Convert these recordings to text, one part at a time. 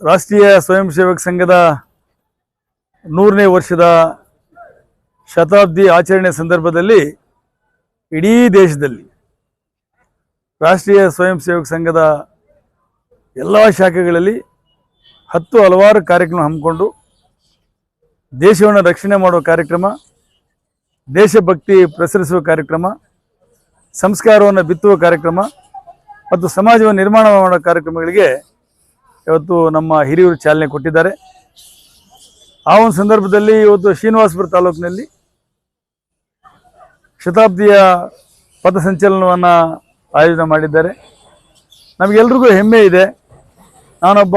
ರಾಷ್ಟ್ರೀಯ ಸ್ವಯಂ ಸೇವಕ ಸಂಘದ ನೂರನೇ ವರ್ಷದ ಶತಾಬ್ದಿ ಆಚರಣೆ ಸಂದರ್ಭದಲ್ಲಿ ಇಡೀ ದೇಶದಲ್ಲಿ ರಾಷ್ಟ್ರೀಯ ಸ್ವಯಂ ಸೇವಕ ಸಂಘದ ಎಲ್ಲ ಶಾಖೆಗಳಲ್ಲಿ ಹತ್ತು ಹಲವಾರು ಕಾರ್ಯಕ್ರಮ ಹಮ್ಮಿಕೊಂಡು ದೇಶವನ್ನು ರಕ್ಷಣೆ ಮಾಡುವ ಕಾರ್ಯಕ್ರಮ, ದೇಶಭಕ್ತಿ ಪ್ರಸರಿಸುವ ಕಾರ್ಯಕ್ರಮ, ಸಂಸ್ಕಾರವನ್ನು ಬಿತ್ತುವ ಕಾರ್ಯಕ್ರಮ ಮತ್ತು ಸಮಾಜವನ್ನು ನಿರ್ಮಾಣ ಮಾಡುವ ಕಾರ್ಯಕ್ರಮಗಳಿಗೆ ಇವತ್ತು ನಮ್ಮ ಹಿರಿಯರು ಚಾಲನೆ ಕೊಟ್ಟಿದ್ದಾರೆ. ಆ ಒಂದು ಸಂದರ್ಭದಲ್ಲಿ ಇವತ್ತು ಶ್ರೀನಿವಾಸಪುರ ತಾಲೂಕಿನಲ್ಲಿ ಶತಾಬ್ದಿಯ ಪಥಸಂಚಲನವನ್ನು ಆಯೋಜನೆ ಮಾಡಿದ್ದಾರೆ. ನಮಗೆಲ್ರಿಗೂ ಹೆಮ್ಮೆ ಇದೆ. ನಾನೊಬ್ಬ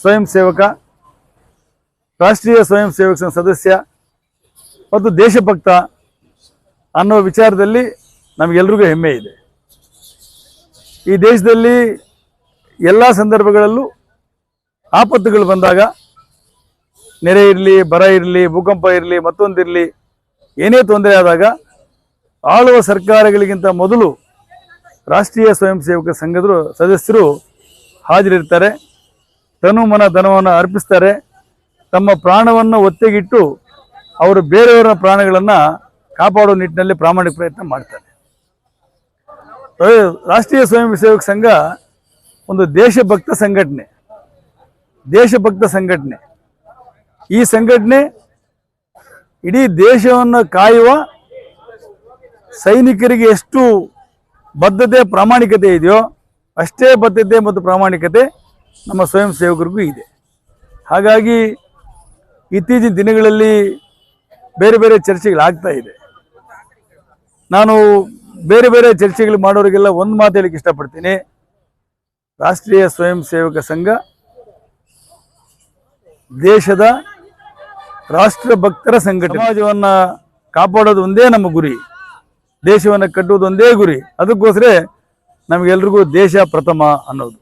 ಸ್ವಯಂ ಸೇವಕ, ರಾಷ್ಟ್ರೀಯ ಸ್ವಯಂ ಸೇವಕ ಸದಸ್ಯ ಮತ್ತು ದೇಶಭಕ್ತ ಅನ್ನೋ ವಿಚಾರದಲ್ಲಿ ನಮಗೆಲ್ರಿಗೂ ಹೆಮ್ಮೆ ಇದೆ. ಈ ದೇಶದಲ್ಲಿ ಎಲ್ಲ ಸಂದರ್ಭಗಳಲ್ಲೂ ಆಪತ್ತುಗಳು ಬಂದಾಗ ನೆರೆ ಇರಲಿ, ಬರ ಇರಲಿ, ಭೂಕಂಪ ಇರಲಿ, ಮತ್ತೊಂದಿರಲಿ, ಏನೇ ತೊಂದರೆ ಆದಾಗ ಆಳುವ ಸರ್ಕಾರಗಳಿಗಿಂತ ಮೊದಲು ರಾಷ್ಟ್ರೀಯ ಸ್ವಯಂ ಸೇವಕ ಸಂಘದ ಸದಸ್ಯರು ಹಾಜರಿರ್ತಾರೆ. ತನು ಮನ ಧನವನ್ನು ಅರ್ಪಿಸ್ತಾರೆ. ತಮ್ಮ ಪ್ರಾಣವನ್ನು ಒತ್ತೆಗಿಟ್ಟು ಅವರು ಬೇರೆಯವರ ಪ್ರಾಣಗಳನ್ನು ಕಾಪಾಡುವ ನಿಟ್ಟಿನಲ್ಲಿ ಪ್ರಾಮಾಣಿಕ ಪ್ರಯತ್ನ ಮಾಡ್ತಾರೆ. ರಾಷ್ಟ್ರೀಯ ಸ್ವಯಂ ಸೇವಕ ಸಂಘ ಒಂದು ದೇಶಭಕ್ತ ಸಂಘಟನೆ. ದೇಶಭಕ್ತ ಸಂಘಟನೆ. ಈ ಸಂಘಟನೆ ಇಡೀ ದೇಶವನ್ನು ಕಾಯುವ ಸೈನಿಕರಿಗೆ ಎಷ್ಟು ಬದ್ಧತೆ, ಪ್ರಾಮಾಣಿಕತೆ ಇದೆಯೋ ಅಷ್ಟೇ ಬದ್ಧತೆ ಮತ್ತು ಪ್ರಾಮಾಣಿಕತೆ ನಮ್ಮ ಸ್ವಯಂ ಸೇವಕರಿಗೂ ಇದೆ. ಹಾಗಾಗಿ ಇತ್ತೀಚಿನ ದಿನಗಳಲ್ಲಿ ಬೇರೆ ಬೇರೆ ಚರ್ಚೆಗಳಾಗ್ತಾ ಇದೆ. ನಾನು ಬೇರೆ ಬೇರೆ ಚರ್ಚೆಗಳು ಮಾಡೋರಿಗೆಲ್ಲ ಒಂದು ಮಾತು ಹೇಳಕ್ಕೆ ಇಷ್ಟಪಡ್ತೀನಿ. ರಾಷ್ಟ್ರೀಯ ಸ್ವಯಂ ಸೇವಕ ಸಂಘ, ದೇಶದ ರಾಷ್ಟ್ರ ಭಕ್ತರ ಸಂಘಟನೆ. ಸಮಾಜವನ್ನು ಕಾಪಾಡೋದು ಒಂದೇ ನಮ್ಮ ಗುರಿ. ದೇಶವನ್ನು ಕಟ್ಟುವುದು ಒಂದೇ ಗುರಿ. ಅದಕ್ಕೋಸ್ಕರ ನಮಗೆಲ್ರಿಗೂ ದೇಶ ಪ್ರಥಮ ಅನ್ನೋದು.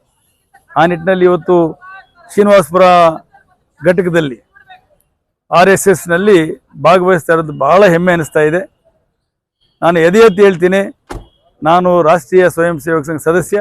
ಆ ನಿಟ್ಟಿನಲ್ಲಿ ಇವತ್ತು ಶ್ರೀನಿವಾಸಪುರ ಘಟಕದಲ್ಲಿ ಆರ್ ಎಸ್ ಎಸ್ನಲ್ಲಿ ಭಾಗವಹಿಸ್ತಾ ಇರೋದು ಬಹಳ ಹೆಮ್ಮೆ ಅನಿಸ್ತಾ ಇದೆ. ನಾನು ಎದೆ ಹೇಳ್ತೀನಿ, ನಾನು ರಾಷ್ಟ್ರೀಯ ಸ್ವಯಂ ಸೇವಕ ಸಂಘ ಸದಸ್ಯ.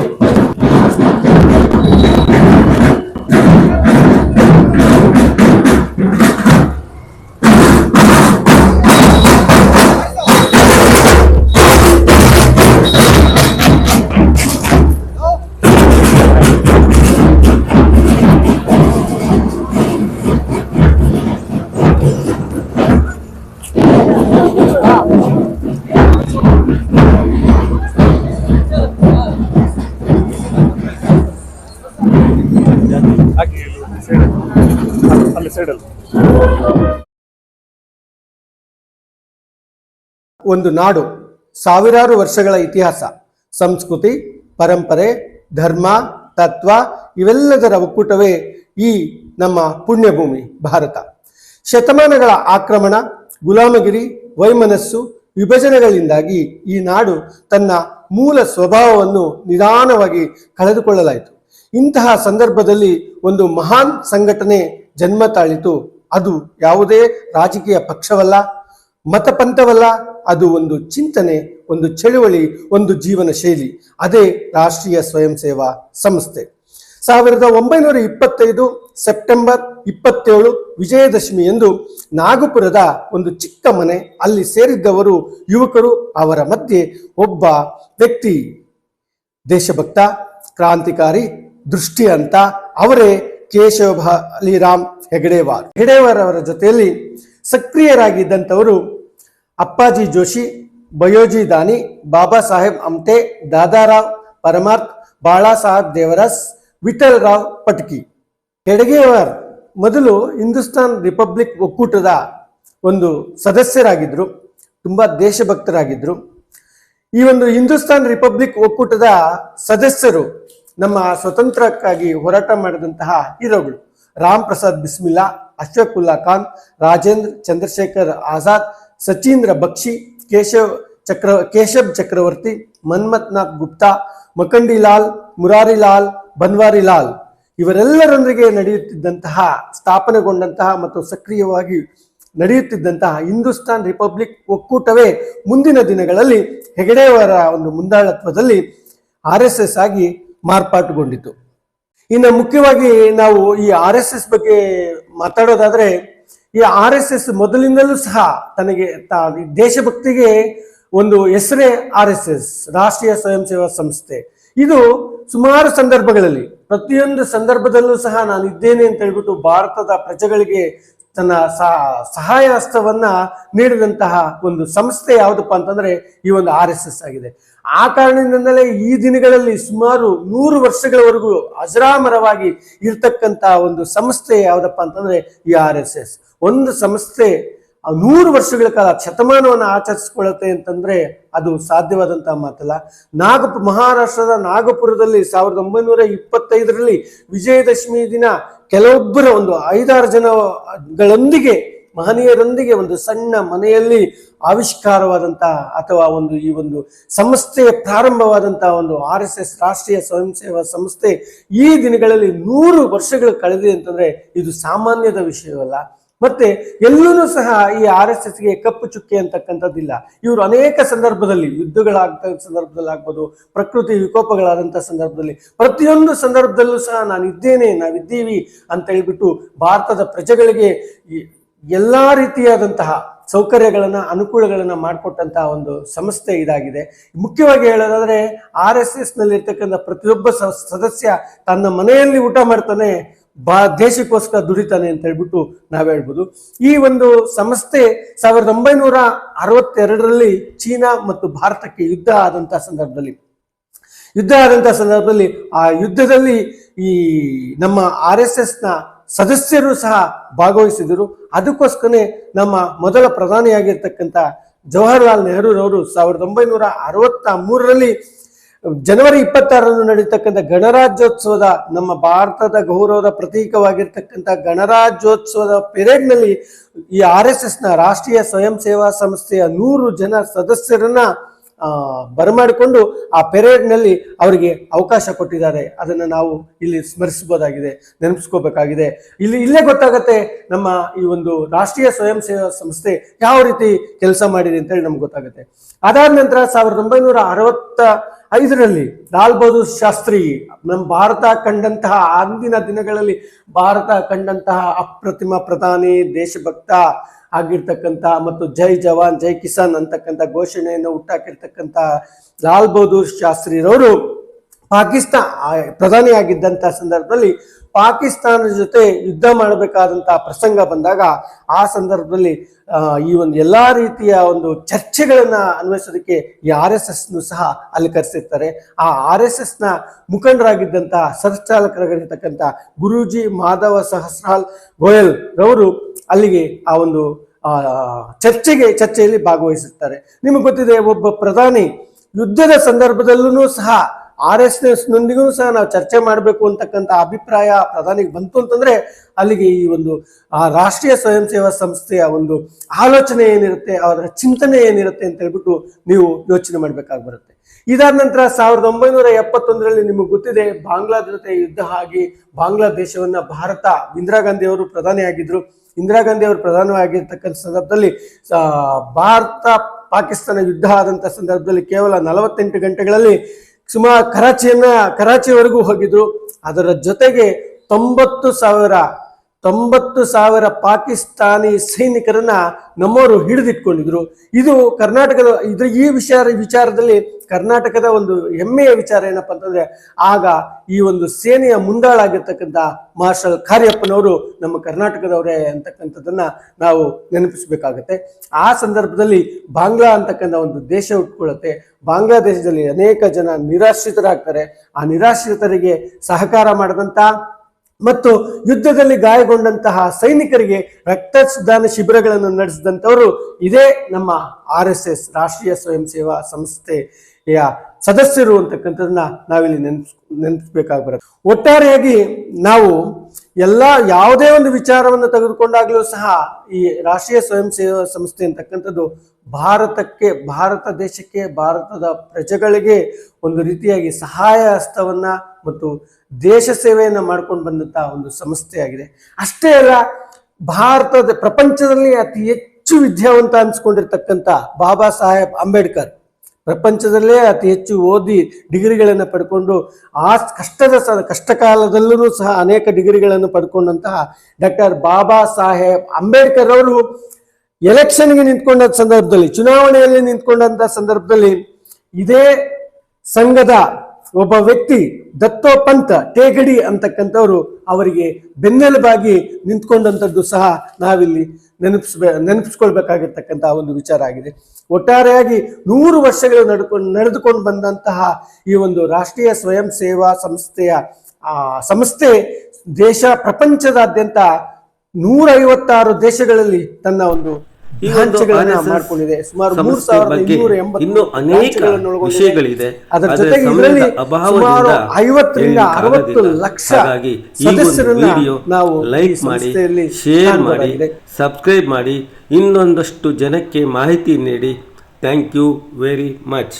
ಸೈಡಲ್ಲಿ ಒಂದು ನಾಡು, ಸಾವಿರಾರು ವರ್ಷಗಳ ಇತಿಹಾಸ, ಸಂಸ್ಕೃತಿ, ಪರಂಪರೆ, ಧರ್ಮ, ತತ್ವ, ಇವೆಲ್ಲದರ ಒಕ್ಕೂಟವೇ ಈ ನಮ್ಮ ಪುಣ್ಯಭೂಮಿ, ಭಾರತ. ಶತಮಾನಗಳ ಆಕ್ರಮಣ, ಗುಲಾಮಗಿರಿ, ವೈಮನಸ್ಸು, ವಿಭಜನೆಗಳಿಂದಾಗಿ ಈ ನಾಡು ತನ್ನ ಮೂಲ ಸ್ವಭಾವವನ್ನು ನಿಧಾನವಾಗಿ ಕಳೆದುಕೊಳ್ಳಲಾಯಿತು. ಇಂತಹ ಸಂದರ್ಭದಲ್ಲಿ ಒಂದು ಮಹಾನ್ ಸಂಘಟನೆ ಜನ್ಮ ತಾಳಿತು. ಅದು ಯಾವುದೇ ರಾಜಕೀಯ ಪಕ್ಷವಲ್ಲ, ಮತಪಂಥವಲ್ಲ. ಅದು ಒಂದು ಚಿಂತನೆ, ಒಂದು ಚಳುವಳಿ, ಒಂದು ಜೀವನ ಶೈಲಿ. ಅದೇ ರಾಷ್ಟ್ರೀಯ ಸ್ವಯಂ ಸೇವಾ ಸಂಸ್ಥೆ. ಸಾವಿರದ ಒಂಬೈನೂರ ಇಪ್ಪತ್ತೈದು ಸೆಪ್ಟೆಂಬರ್ ಇಪ್ಪತ್ತೇಳು ವಿಜಯದಶಮಿ ಎಂದು ನಾಗಪುರದ ಒಂದು ಚಿಕ್ಕ ಮನೆ ಅಲ್ಲಿ ಸೇರಿದ್ದವರು ಯುವಕರು ಅವರ ಮಧ್ಯೆ ಒಬ್ಬ ವ್ಯಕ್ತಿ, ದೇಶಭಕ್ತ, ಕ್ರಾಂತಿಕಾರಿ ದೃಷ್ಟಿ ಅಂತ ಅವರೇ ಕೇಶವ ಅಲಿರಾಮ್ ಹೆಗಡೇವಾರ್. ಹೆಗಡೇವಾರ್ ಅವರ ಜೊತೆಯಲ್ಲಿ ಸಕ್ರಿಯರಾಗಿದ್ದಂಥವರು ಅಪ್ಪಾಜಿ ಜೋಶಿ, ಬಯೋಜಿ ದಾನಿ, ಬಾಬಾ ಸಾಹೇಬ್ ಅಮ್ತೆ ದಾದಾರಾವ್ ಪರಮಾರ್ಥ್ ಬಾಳಾ ಸಾಹೇಬ್ ದೇವರಸ್, ವಿಠಲ್ ರಾವ್ ಪಟ್ಕಿ. ಹೆಡಗೇವಾರ್ ಮೊದಲು ಹಿಂದೂಸ್ತಾನ್ ರಿಪಬ್ಲಿಕ್ ಒಕ್ಕೂಟದ ಒಂದು ಸದಸ್ಯರಾಗಿದ್ದರು, ತುಂಬ ದೇಶಭಕ್ತರಾಗಿದ್ದರು. ಈ ಒಂದು ಹಿಂದೂಸ್ತಾನ್ ರಿಪಬ್ಲಿಕ್ ಒಕ್ಕೂಟದ ಸದಸ್ಯರು ನಮ್ಮ ಸ್ವತಂತ್ರಕ್ಕಾಗಿ ಹೋರಾಟ ಮಾಡಿದಂತಹ ಹೀರೋಗಳು. ರಾಮ್ ಪ್ರಸಾದ್ ಬಿಸ್ಮಿಲ್ಲಾ ಅಶ್ವಕ್ ಉಲ್ಲಾ ಖಾನ್, ರಾಜೇಂದ್ರ ಚಂದ್ರಶೇಖರ್ ಆಜಾದ್, ಸಚೀಂದ್ರ ಬಕ್ಷಿ, ಕೇಶವ್ ಚಕ್ರ, ಕೇಶವ್ ಚಕ್ರವರ್ತಿ ಮನ್ಮಥ್ನಾಥ್ ಗುಪ್ತಾ ಮಕಂಡಿಲಾಲ್ ಮುರಾರಿಲಾಲ್, ಬನ್ವಾರಿಲಾಲ್. ಇವರೆಲ್ಲರೊಂದಿಗೆ ನಡೆಯುತ್ತಿದ್ದಂತಹ, ಸ್ಥಾಪನೆಗೊಂಡಂತಹ ಮತ್ತು ಸಕ್ರಿಯವಾಗಿ ನಡೆಯುತ್ತಿದ್ದಂತಹ ಹಿಂದೂಸ್ತಾನ್ ರಿಪಬ್ಲಿಕ್ ಒಕ್ಕೂಟವೇ ಮುಂದಿನ ದಿನಗಳಲ್ಲಿ ಹೆಗಡೆಯವರ ಒಂದು ಮುಂದಾಳತ್ವದಲ್ಲಿ ಆರ್ ಎಸ್ ಆಗಿ ಮಾರ್ಪಾಟುಗೊಂಡಿತು. ಇನ್ನು ಮುಖ್ಯವಾಗಿ ನಾವು ಈ ಆರ್ ಎಸ್ ಎಸ್ ಬಗ್ಗೆ ಮಾತಾಡೋದಾದ್ರೆ, ಈ ಆರ್ ಎಸ್ ಎಸ್ ಮೊದಲಿಂದಲೂ ಸಹ ತನಗೆ ದೇಶಭಕ್ತಿಗೆ ಒಂದು ಹೆಸರೇ ಆರ್ ಎಸ್ ಎಸ್, ರಾಷ್ಟ್ರೀಯ ಸ್ವಯಂ ಸೇವಾ ಸಂಸ್ಥೆ. ಇದು ಸುಮಾರು ಸಂದರ್ಭಗಳಲ್ಲಿ, ಪ್ರತಿಯೊಂದು ಸಂದರ್ಭದಲ್ಲೂ ಸಹ ನಾನು ಇದ್ದೇನೆ ಅಂತ ಹೇಳ್ಬಿಟ್ಟು ಭಾರತದ ಪ್ರಜೆಗಳಿಗೆ ತನ್ನ ಸಹ- ಸಹಾಯ ಹಸ್ತವನ್ನ ನೀಡಿದಂತಹ ಒಂದು ಸಂಸ್ಥೆ ಯಾವುದಪ್ಪ ಅಂತಂದ್ರೆ ಈ ಒಂದು ಆರ್ ಎಸ್ ಎಸ್ ಆಗಿದೆ. ಆ ಕಾರಣದಿಂದಲೇ ಈ ದಿನಗಳಲ್ಲಿ ಸುಮಾರು ನೂರು ವರ್ಷಗಳವರೆಗೂ ಅಜರಾಮರವಾಗಿ ಇರ್ತಕ್ಕಂತಹ ಒಂದು ಸಂಸ್ಥೆ ಯಾವುದಪ್ಪ ಅಂತಂದ್ರೆ ಈ ಆರ್ ಎಸ್ ಎಸ್. ಒಂದು ಸಂಸ್ಥೆ ನೂರು ವರ್ಷಗಳ ಕಾಲ ಶತಮಾನವನ್ನು ಆಚರಿಸಿಕೊಳ್ಳುತ್ತೆ ಅಂತಂದ್ರೆ ಅದು ಸಾಧ್ಯವಾದಂತಹ ಮಾತಲ್ಲ. ನಾಗಪು, ಮಹಾರಾಷ್ಟ್ರದ ನಾಗಪುರದಲ್ಲಿ ಸಾವಿರದ ಒಂಬೈನೂರ ಇಪ್ಪತ್ತೈದರಲ್ಲಿ ವಿಜಯದಶಮಿ ದಿನ ಕೆಲವೊಬ್ಬರ ಒಂದು ಐದಾರು ಜನಗಳೊಂದಿಗೆ, ಮಹನೀಯರೊಂದಿಗೆ ಒಂದು ಸಣ್ಣ ಮನೆಯಲ್ಲಿ ಆವಿಷ್ಕಾರವಾದಂತಹ ಅಥವಾ ಒಂದು ಈ ಒಂದು ಸಂಸ್ಥೆಯ ಪ್ರಾರಂಭವಾದಂತಹ ಒಂದು ಆರ್ ಎಸ್ ಎಸ್ ರಾಷ್ಟ್ರೀಯ ಸ್ವಯಂ ಸೇವಾ ಸಂಸ್ಥೆ ಈ ದಿನಗಳಲ್ಲಿ ನೂರು ವರ್ಷಗಳು ಕಳೆದಿದೆ ಅಂತಂದ್ರೆ ಇದು ಸಾಮಾನ್ಯದ ವಿಷಯವಲ್ಲ. ಮತ್ತೆ ಎಲ್ಲೂ ಸಹ ಈ ಆರ್ ಎಸ್ ಎಸ್ಗೆ ಕಪ್ಪು ಚುಕ್ಕೆ ಅಂತಕ್ಕಂಥದ್ದಿಲ್ಲ. ಇವರು ಅನೇಕ ಸಂದರ್ಭದಲ್ಲಿ ಯುದ್ಧಗಳಾಗ್ತ ಸಂದರ್ಭದಲ್ಲಿ ಆಗ್ಬೋದು ಪ್ರಕೃತಿ ವಿಕೋಪಗಳಾದಂಥ ಸಂದರ್ಭದಲ್ಲಿ ಪ್ರತಿಯೊಂದು ಸಂದರ್ಭದಲ್ಲೂ ಸಹ ನಾನು ಇದ್ದೇನೆ ನಾವಿದ್ದೀವಿ ಅಂತ ಹೇಳ್ಬಿಟ್ಟು ಭಾರತದ ಪ್ರಜೆಗಳಿಗೆ ಎಲ್ಲ ರೀತಿಯಾದಂತಹ ಸೌಕರ್ಯಗಳನ್ನ, ಅನುಕೂಲಗಳನ್ನ ಮಾಡಿಕೊಟ್ಟಂತಹ ಒಂದು ಸಂಸ್ಥೆ ಇದಾಗಿದೆ. ಮುಖ್ಯವಾಗಿ ಹೇಳೋದಾದ್ರೆ ಆರ್ ಎಸ್ ಎಸ್ನಲ್ಲಿ ಇರ್ತಕ್ಕಂಥ ಪ್ರತಿಯೊಬ್ಬ ಸದಸ್ಯ ತನ್ನ ಮನೆಯಲ್ಲಿ ಊಟ ಮಾಡ್ತಾನೆ ಬಾ ದೇಶಕ್ಕೋಸ್ಕರ ದುಡಿತಾನೆ ಅಂತ ಹೇಳ್ಬಿಟ್ಟು ನಾವು ಹೇಳ್ಬೋದು. ಈ ಒಂದು ಸಂಸ್ಥೆ ಸಾವಿರದ ಒಂಬೈನೂರ ಅರವತ್ತೆರಡರಲ್ಲಿ ಚೀನಾ ಮತ್ತು ಭಾರತಕ್ಕೆ ಯುದ್ಧ ಆದಂತಹ ಸಂದರ್ಭದಲ್ಲಿ. ಯುದ್ಧ ಆದಂತಹ ಸಂದರ್ಭದಲ್ಲಿ ಆ ಯುದ್ಧದಲ್ಲಿ ಈ ನಮ್ಮ ಆರ್ ಎಸ್ ಎಸ್ನ ಸದಸ್ಯರು ಸಹ ಭಾಗವಹಿಸಿದರು ಅದಕ್ಕೋಸ್ಕರನೇ ನಮ್ಮ ಮೊದಲ ಪ್ರಧಾನಿಯಾಗಿರ್ತಕ್ಕಂಥ ಜವಾಹರ್ಲಾಲ್ ನೆಹರೂರವರು ಸಾವಿರದ ಒಂಬೈನೂರ ಅರವತ್ತ ಮೂರರಲ್ಲಿ ಜನವರಿ ಇಪ್ಪತ್ತಾರರಂದು ನಡೀತಕ್ಕಂಥ ಗಣರಾಜ್ಯೋತ್ಸವದ ನಮ್ಮ ಭಾರತದ ಗೌರವದ ಪ್ರತೀಕವಾಗಿರ್ತಕ್ಕಂಥ ಗಣರಾಜ್ಯೋತ್ಸವದ ಪೆರೇಡ್ನಲ್ಲಿ ಈ ಆರ್ ಎಸ್ ಎಸ್ನ ರಾಷ್ಟ್ರೀಯ ಸ್ವಯಂ ಸೇವಾ ಸಂಸ್ಥೆಯ ನೂರು ಜನ ಸದಸ್ಯರನ್ನ ಬರಮಾಡಿಕೊಂಡು ಆ ಪೆರೇಡ್ನಲ್ಲಿ ಅವರಿಗೆ ಅವಕಾಶ ಕೊಟ್ಟಿದ್ದಾರೆ. ಅದನ್ನು ನಾವು ಇಲ್ಲಿ ಸ್ಮರಿಸಬಹುದಾಗಿದೆ, ನೆನಪಿಸ್ಕೋಬೇಕಾಗಿದೆ. ಇಲ್ಲಿ, ಇಲ್ಲೇ ಗೊತ್ತಾಗತ್ತೆ ನಮ್ಮ ಈ ಒಂದು ರಾಷ್ಟ್ರೀಯ ಸ್ವಯಂ ಸೇವಾ ಸಂಸ್ಥೆ ಯಾವ ರೀತಿ ಕೆಲಸ ಮಾಡಿದೆ ಅಂತ ಹೇಳಿ ನಮ್ಗೆ ಗೊತ್ತಾಗುತ್ತೆ. ಅದಾದ ನಂತರ ಸಾವಿರದ ಒಂಬೈನೂರ ಅರವತ್ತ ಐದರಲ್ಲಿ ಲಾಲ್ ಬಹದ್ದೂರ್ ಶಾಸ್ತ್ರಿ ನಮ್ಮ ಭಾರತ ಕಂಡಂತಹ ಅಂದಿನ ದಿನಗಳಲ್ಲಿ ಭಾರತ ಕಂಡಂತಹ ಅಪ್ರತಿಮ ಪ್ರಧಾನಿ, ದೇಶಭಕ್ತ ಆಗಿರ್ತಕ್ಕಂತಹ ಮತ್ತು ಜೈ ಜವಾನ್, ಜೈ ಕಿಸಾನ್ ಅಂತಕ್ಕಂಥ ಘೋಷಣೆಯನ್ನು ಹುಟ್ಟಾಕಿರ್ತಕ್ಕಂಥ ಲಾಲ್ ಬಹದ್ದೂರ್ ಶಾಸ್ತ್ರಿರವರು ಪಾಕಿಸ್ತಾನ ಪ್ರಧಾನಿ ಆಗಿದ್ದಂಥ ಸಂದರ್ಭದಲ್ಲಿ ಪಾಕಿಸ್ತಾನದ ಜೊತೆ ಯುದ್ಧ ಮಾಡಬೇಕಾದಂತಹ ಪ್ರಸಂಗ ಬಂದಾಗ ಆ ಸಂದರ್ಭದಲ್ಲಿ ಈ ಒಂದು ಎಲ್ಲಾ ರೀತಿಯ ಒಂದು ಚರ್ಚೆಗಳನ್ನ ಅನ್ವಯಿಸೋದಕ್ಕೆ ಈ ಆರ್ ಎಸ್ ಎಸ್ ಸಹ ಅಲ್ಲಿ ಕರೆಸಿರ್ತಾರೆ. ಆ ಆರ್ ಎಸ್ ಎಸ್ನ ಮುಖಂಡರಾಗಿದ್ದಂತಹ ಸರ್ಚಾಲಕರಾಗಿರ್ತಕ್ಕಂಥ ಗುರೂಜಿ ಮಾಧವ ಸಹಸ್ರಾಲ್ ಗೋಯಲ್ ರವರು ಅಲ್ಲಿಗೆ ಆ ಒಂದು ಚರ್ಚೆಗೆ, ಚರ್ಚೆಯಲ್ಲಿ ಭಾಗವಹಿಸುತ್ತಾರೆ ನಿಮಗೆ ಗೊತ್ತಿದೆ, ಒಬ್ಬ ಪ್ರಧಾನಿ ಯುದ್ಧದ ಸಂದರ್ಭದಲ್ಲೂ ಸಹ ಆರ್ ಎಸ್ ನೊಂದಿಗೂ ಸಹ ನಾವು ಚರ್ಚೆ ಮಾಡಬೇಕು ಅಂತಕ್ಕಂಥ ಅಭಿಪ್ರಾಯ ಪ್ರಧಾನಿಗೆ ಬಂತು ಅಂತಂದ್ರೆ ಅಲ್ಲಿಗೆ ಈ ಒಂದು, ಆ ರಾಷ್ಟ್ರೀಯ ಸ್ವಯಂ ಸೇವಾ ಸಂಸ್ಥೆಯ ಒಂದು ಆಲೋಚನೆ ಏನಿರುತ್ತೆ, ಅವರ ಚಿಂತನೆ ಏನಿರುತ್ತೆ ಅಂತ ಹೇಳ್ಬಿಟ್ಟು ನೀವು ಯೋಚನೆ ಮಾಡ್ಬೇಕಾಗಿ ಬರುತ್ತೆ. ಇದಾದ ನಂತರ ಸಾವಿರದ ಒಂಬೈನೂರ ಎಪ್ಪತ್ತೊಂದರಲ್ಲಿ ನಿಮಗೆ ಗೊತ್ತಿದೆ ಬಾಂಗ್ಲಾದ ಜೊತೆ ಯುದ್ಧ ಆಗಿ ಬಾಂಗ್ಲಾದೇಶವನ್ನ ಭಾರತ, ಇಂದಿರಾ ಗಾಂಧಿ ಅವರು ಪ್ರಧಾನಿಯಾಗಿದ್ರು ಇಂದಿರಾ ಗಾಂಧಿ ಅವರು ಪ್ರಧಾನವಾಗಿರ್ತಕ್ಕಂಥ ಸಂದರ್ಭದಲ್ಲಿ ಭಾರತ ಪಾಕಿಸ್ತಾನ ಯುದ್ಧ ಆದಂತ ಸಂದರ್ಭದಲ್ಲಿ ಕೇವಲ ನಲವತ್ತೆಂಟು ಗಂಟೆಗಳಲ್ಲಿ ಸುಮಾರು ಕರಾಚಿಯನ್ನ ಕರಾಚಿವರೆಗೂ ಹೋಗಿದ್ರು. ಅದರ ಜೊತೆಗೆ ತೊಂಬತ್ತು ಸಾವಿರ ತೊಂಬತ್ತು ಸಾವಿರ ಪಾಕಿಸ್ತಾನಿ ಸೈನಿಕರನ್ನ ನಮ್ಮವರು ಹಿಡಿದಿಟ್ಕೊಂಡಿದ್ರು. ಇದು ಕರ್ನಾಟಕದ ಇದು ಈ ವಿಚಾರ, ವಿಚಾರದಲ್ಲಿ ಕರ್ನಾಟಕದ ಒಂದು ಹೆಮ್ಮೆಯ ವಿಚಾರ ಏನಪ್ಪಾ ಅಂತಂದ್ರೆ, ಆಗ ಈ ಒಂದು ಸೇನೆಯ ಮುಂದಾಳಾಗಿರ್ತಕ್ಕಂಥ ಮಾರ್ಷಲ್ ಕಾರ್ಯಪ್ಪನವರು ನಮ್ಮ ಕರ್ನಾಟಕದವರೇ ಅಂತಕ್ಕಂಥದ್ದನ್ನ ನಾವು ನೆನಪಿಸಬೇಕಾಗತ್ತೆ. ಆ ಸಂದರ್ಭದಲ್ಲಿ ಬಾಂಗ್ಲಾ ಅಂತಕ್ಕಂಥ ಒಂದು ದೇಶ ಹುಟ್ಕೊಳ್ಳುತ್ತೆ ಬಾಂಗ್ಲಾದೇಶದಲ್ಲಿ ಅನೇಕ ಜನ ನಿರಾಶ್ರಿತರಾಗ್ತಾರೆ. ಆ ನಿರಾಶ್ರಿತರಿಗೆ ಸಹಕಾರ ಮಾಡಿದಂತ ಮತ್ತು ಯುದ್ಧದಲ್ಲಿ ಗಾಯಗೊಂಡಂತಹ ಸೈನಿಕರಿಗೆ ರಕ್ತದಾನ ಶಿಬಿರಗಳನ್ನು ನಡೆಸಿದಂಥವರು ಇದೇ ನಮ್ಮ ಆರ್ ಎಸ್ ಎಸ್ ರಾಷ್ಟ್ರೀಯ ಸ್ವಯಂ ಸೇವಾ ಸಂಸ್ಥೆಯ ಸದಸ್ಯರು ಅಂತಕ್ಕಂಥದನ್ನ ನಾವಿಲ್ಲಿ ನೆನಪಿಸ್ ನೆನಪಿಸ್ಬೇಕಾಗಿ ಬರುತ್ತೆ ಒಟ್ಟಾರೆಯಾಗಿ ನಾವು ಎಲ್ಲ ಯಾವುದೇ ಒಂದು ವಿಚಾರವನ್ನು ತೆಗೆದುಕೊಂಡಾಗಲೂ ಸಹ ಈ ರಾಷ್ಟ್ರೀಯ ಸ್ವಯಂ ಸೇವಾ ಸಂಸ್ಥೆ ಅಂತಕ್ಕಂಥದ್ದು ಭಾರತಕ್ಕೆ, ಭಾರತ ದೇಶಕ್ಕೆ, ಭಾರತದ ಪ್ರಜೆಗಳಿಗೆ ಒಂದು ರೀತಿಯಾಗಿ ಸಹಾಯ ಹಸ್ತವನ್ನ ಮತ್ತು ದೇಶ ಸೇವೆಯನ್ನು ಮಾಡ್ಕೊಂಡು ಬಂದಂತಹ ಒಂದು ಸಂಸ್ಥೆಯಾಗಿದೆ. ಅಷ್ಟೇ ಅಲ್ಲ, ಭಾರತದ ಪ್ರಪಂಚದಲ್ಲಿ ಅತಿ ಹೆಚ್ಚು ವಿದ್ಯಾವಂತ ಅನ್ಸ್ಕೊಂಡಿರ್ತಕ್ಕಂಥ ಬಾಬಾ ಸಾಹೇಬ್ ಅಂಬೇಡ್ಕರ್ ಪ್ರಪಂಚದಲ್ಲೇ ಅತಿ ಹೆಚ್ಚು ಓದಿ ಡಿಗ್ರಿಗಳನ್ನು ಪಡ್ಕೊಂಡು, ಆ ಕಷ್ಟದ ಸ ಕಷ್ಟ ಕಾಲದಲ್ಲೂ ಸಹ ಅನೇಕ ಡಿಗ್ರಿಗಳನ್ನು ಪಡ್ಕೊಂಡಂತಹ ಡಾಕ್ಟರ್ ಬಾಬಾ ಸಾಹೇಬ್ ಅಂಬೇಡ್ಕರ್ ಅವರು ಎಲೆಕ್ಷನ್ಗೆ ನಿಂತ್ಕೊಂಡ ಸಂದರ್ಭದಲ್ಲಿ, ಚುನಾವಣೆಯಲ್ಲಿ ನಿಂತ್ಕೊಂಡಂತ ಸಂದರ್ಭದಲ್ಲಿ ಇದೇ ಸಂಘದ ಒಬ್ಬ ವ್ಯಕ್ತಿ ದತ್ತೋ ಪಂತ ಟೇಗಡಿ ಅಂತಕ್ಕಂಥವ್ರು ಅವರಿಗೆ ಬೆನ್ನೆಲುಬಾಗಿ ನಿಂತ್ಕೊಂಡಂಥದ್ದು ಸಹ ನಾವಿಲ್ಲಿ ನೆನಪಿಸ್ಬೇ ನೆನಪಿಸ್ಕೊಳ್ಬೇಕಾಗಿರ್ತಕ್ಕಂತಹ ಒಂದು ವಿಚಾರ ಆಗಿದೆ. ಒಟ್ಟಾರೆಯಾಗಿ ನೂರು ವರ್ಷಗಳು ನಡ್ಕೊಂಡು ನಡೆದುಕೊಂಡು ಬಂದಂತಹ ಈ ಒಂದು ರಾಷ್ಟ್ರೀಯ ಸ್ವಯಂ ಸೇವಾ ಸಂಸ್ಥೆಯ, ಆ, ಸಂಸ್ಥೆ ದೇಶ ಪ್ರಪಂಚದಾದ್ಯಂತ ನೂರೈವತ್ತಾರು ದೇಶಗಳಲ್ಲಿ ತನ್ನ ಒಂದು ಮಾಡ್ಕೊಂಡಿದೆ. ಸುಮಾರು ಮೂರು ಸಾವಿರದ ಇನ್ನೂ ಅನೇಕ ವಿಷಯಗಳಿದೆ. ಅದರ ಜೊತೆಗೆ ಇದರಲ್ಲಿ ಸುಮಾರು ಐವತ್ತರಿಂದ ಅರವತ್ತು ಲಕ್ಷ ಸದಸ್ಯರನ್ನ ನಾವು ಲೈಕ್ ಮಾಡಿ ಶೇರ್ ಮಾಡಿ ಸಬ್ಸ್ಕ್ರೈಬ್ ಮಾಡಿ. ಇನ್ನೊಂದಷ್ಟು ಜನಕ್ಕೆ ಮಾಹಿತಿ ನೀಡಿ. Thank you very much